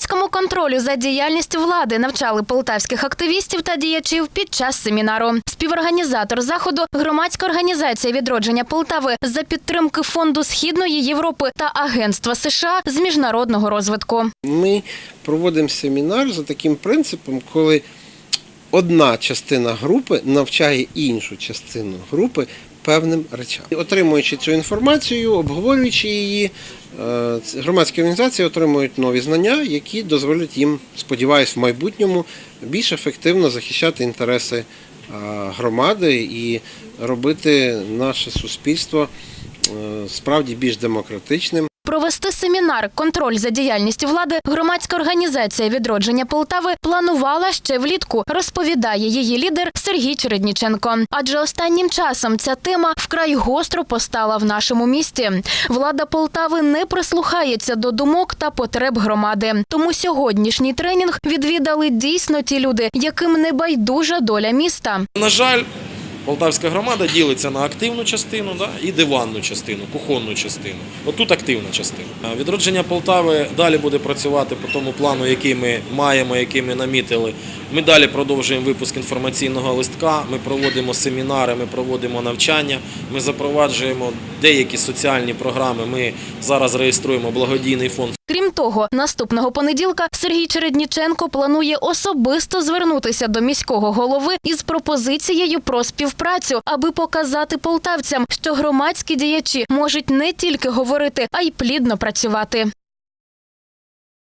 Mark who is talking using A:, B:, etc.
A: Громадському контролю за діяльністю влади навчали полтавських активістів та діячів під час семінару. Співорганізатор заходу громадська організація відродження Полтави за підтримки фонду Східної Європи та Агентства США з міжнародного розвитку.
B: Ми проводимо семінар за таким принципом, коли одна частина групи навчає іншу частину групи певним речам. Отримуючи цю інформацію, обговорюючи її, громадські організації отримують нові знання, які дозволять їм, сподіваюсь, в майбутньому більш ефективно захищати інтереси е, громади і робити наше суспільство е, справді більш демократичним.
A: Семінар Контроль за діяльністю влади громадська організація відродження Полтави планувала ще влітку, розповідає її лідер Сергій Чередніченко. Адже останнім часом ця тема вкрай гостро постала в нашому місті. Влада Полтави не прислухається до думок та потреб громади. Тому сьогоднішній тренінг відвідали дійсно ті люди, яким не байдужа доля міста.
C: На жаль, полтавська громада ділиться на активну частину да, і диванну частину, кухонну частину. Отут активна частина. Відродження Полтави далі буде працювати по тому плану, який ми маємо, який ми намітили. Ми далі продовжуємо випуск інформаційного листка. Ми проводимо семінари, ми проводимо навчання, ми запроваджуємо деякі соціальні програми. Ми зараз реєструємо благодійний фонд
A: Крім того, наступного понеділка Сергій Чередніченко планує особисто звернутися до міського голови із пропозицією про співпрацю, аби показати полтавцям, що громадські діячі можуть не тільки говорити, а й плідно працювати.